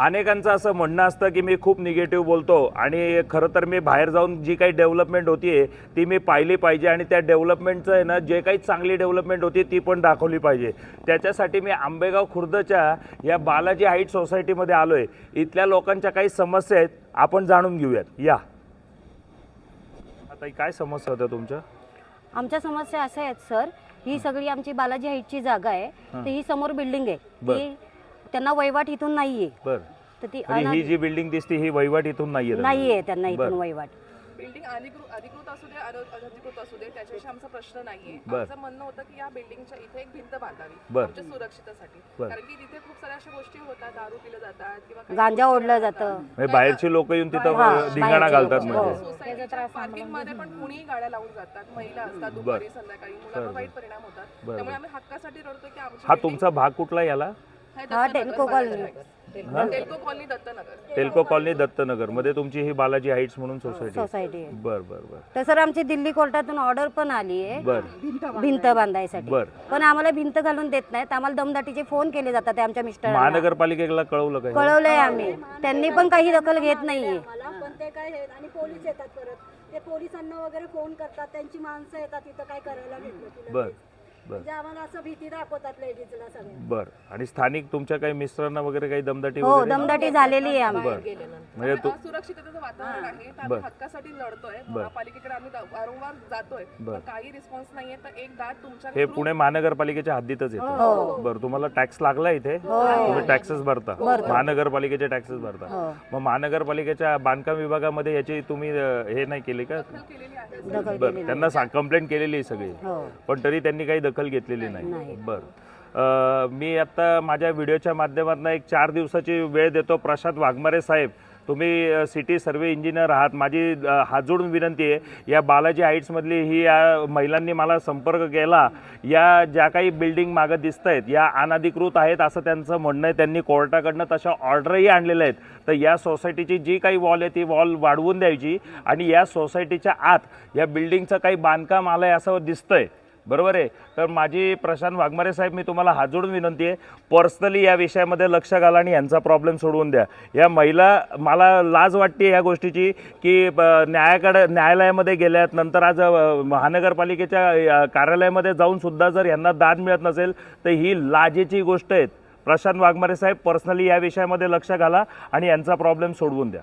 अनेकांचं असं म्हणणं असतं की मी खूप निगेटिव्ह बोलतो आणि खरं तर मी बाहेर जाऊन जी काही डेव्हलपमेंट होतीये ती मी पाहिली पाहिजे आणि त्या डेव्हलपमेंटचं आहे ना जे काही चांगली डेव्हलपमेंट होती ती पण दाखवली पाहिजे. त्याच्यासाठी मी आंबेगाव खुर्दच्या या बालाजी हाईट सोसायटीमध्ये आलो आहे इथल्या लोकांच्या काही समस्या आहेत आपण जाणून घेऊयात. या. आता काय समस्या होत्या तुमच्या? आमच्या समस्या अशा आहेत सर. ही सगळी आमची बालाजी हाईटची जागा आहे. तर ही समोर बिल्डिंग आहे. त्यांना वहिवाट इथून नाहीये बर तर ती तरी ही जी बिल्डिंग दिसते ही वहिवाट इथून नाहीये नाहीये त्यांना बर. इथून वहिवाट बिल्डिंग अधिकृत अधिकृत असू दे अन- अनधिकृत असू दे त्याच्याविषयी आमचा प्रश्न नाहीये बर. आमचं म्हणणं होतं की या बिल्डिंगच्या इथे एक भिंत बांधावी बर. आमच्या सुरक्षिततेसाठी बर. कारण की तिथे खूप साऱ्या अशा गोष्टी होतात दारू पिलं जातात किंवा काही गांजा गोष्टी ओढलं जातं. म्हणजे बाहेरची लोक येऊन तिथं हा, धिंगाणा बाहेरचे घालतात लोकं. म्हणजे हो. सोसायटीच्या पार्किंगमध्ये पण कुणीही गाड्या लावून जातात महिला असतात दुपारी संध्याकाळी मुलांवर वाईट परिणाम होतात बर, त्यामुळे आम्ही हक्कासाठी रडतो की आमची हा building तुमचा भाग कुठला याला हा Telco colony. Telco colony Dattanagar. Telco colony Dattanagar. मध्ये तुमची ही बालाजी हाईट्स म्हणून सोसायटी सोसायटी आहे. बर बर बर. तर सर आमची दिल्ली कोर्टातून ऑर्डर पण आली आहे. बर. भिंत बांधायसाठी. बर. पण आम्हाला भिंत घालून देत नाहीत. आम्हाला दमदाटीचे फोन केले जातात ते आमच्या मिस्टर महानगरपालिकेला कळवलं काय कळवलंय आम्ही. त्यांनी पण काही दखल घेत नाहीये. मला पण ते काय हे आणि पोलीस येतात परत. ते पोलिसांना वगैरे फोन करतात. त्यांची माणसं येतात. इथं काय करायला घेतलं तुला? बर बर. म्हणजे आम्हाला असं भीती दाखवतात लेडीजला सगळ्या. बर. आणि स्थानिक तुमच्या काही मिस्टरांना वगैरे काही दमदाटी हो वगैरे? दमदाटी झालेली आहे म्हणजे तू असुरक्षिततेचं वातावरण आहे तर बर. आम्ही हक्कासाठी लढतोय. महापालिकेकडे आम्ही दा- वारंवार जातोय. बर. पण काही रिस्पॉन्स नाहीये तर एक तुमच्या हे पुणे महानगरपालिकेच्या हद्दीतच येतं. बरं तुम्हाला टॅक्स लागला इथे? तुम्ही टॅक्सेस भरता. महानगरपालिकेचे टॅक्सेस भरता. मग महानगरपालिकेच्या बांधकाम विभागामध्ये याची तुम्ही अं, हे नाही केली का? केलेली आहे. दखल बरं त्यांना कंप्लेंट केलेली आहे सगळी. हो. पण तरी त्यांनी काही दखल घेतलेली नाही. बर. अ, मी आता माझ्या व्हिडिओच्या माध्यमातून एक चार दिवसाची वेळ देतो. प्रशांत वाघमारे साहेब तुम्ही सिटी सर्वे इंजिनियर आहात. माझी हात जोडून विनंती आहे या बालाजी हाईट्समधली ही या महिलांनी मला संपर्क केला. या ज्या काही बिल्डिंग मागं दिसत आहेत या अनधिकृत आहेत असं त्यांचं म्हणणं आहे. त्यांनी कोर्टाकडनं तशा ऑर्डरही आणलेल्या आहेत. तर या सोसायटीची जी काही वॉल आहे ती वॉल वाढवून द्यायची आणि या सोसायटीच्या आत या बिल्डिंगचं काही बांधकाम आलं आहे असं दिसतंय. बरोबर आहे. तर माझी प्रशांत वाघमारे साहेब मी तुम्हाला हात जोडून विनंती आहे पर्सनली या विषयामध्ये लक्ष घाला आणि यांचा प्रॉब्लेम सोडवून द्या. या महिला मला लाज वाटते या गोष्टीची की ब- न्यायाकडे न्यायालयामध्ये गेल्यात नंतर आज महानगरपालिकेच्या कार्यालयामध्ये जाऊनसुद्धा जर यांना दाद मिळत नसेल तर ही लाजेची गोष्ट आहे प्रशांत वाघमारे साहेब पर्सनली या विषयामध्ये लक्ष घाला आणि यांचा प्रॉब्लेम सोडवून द्या.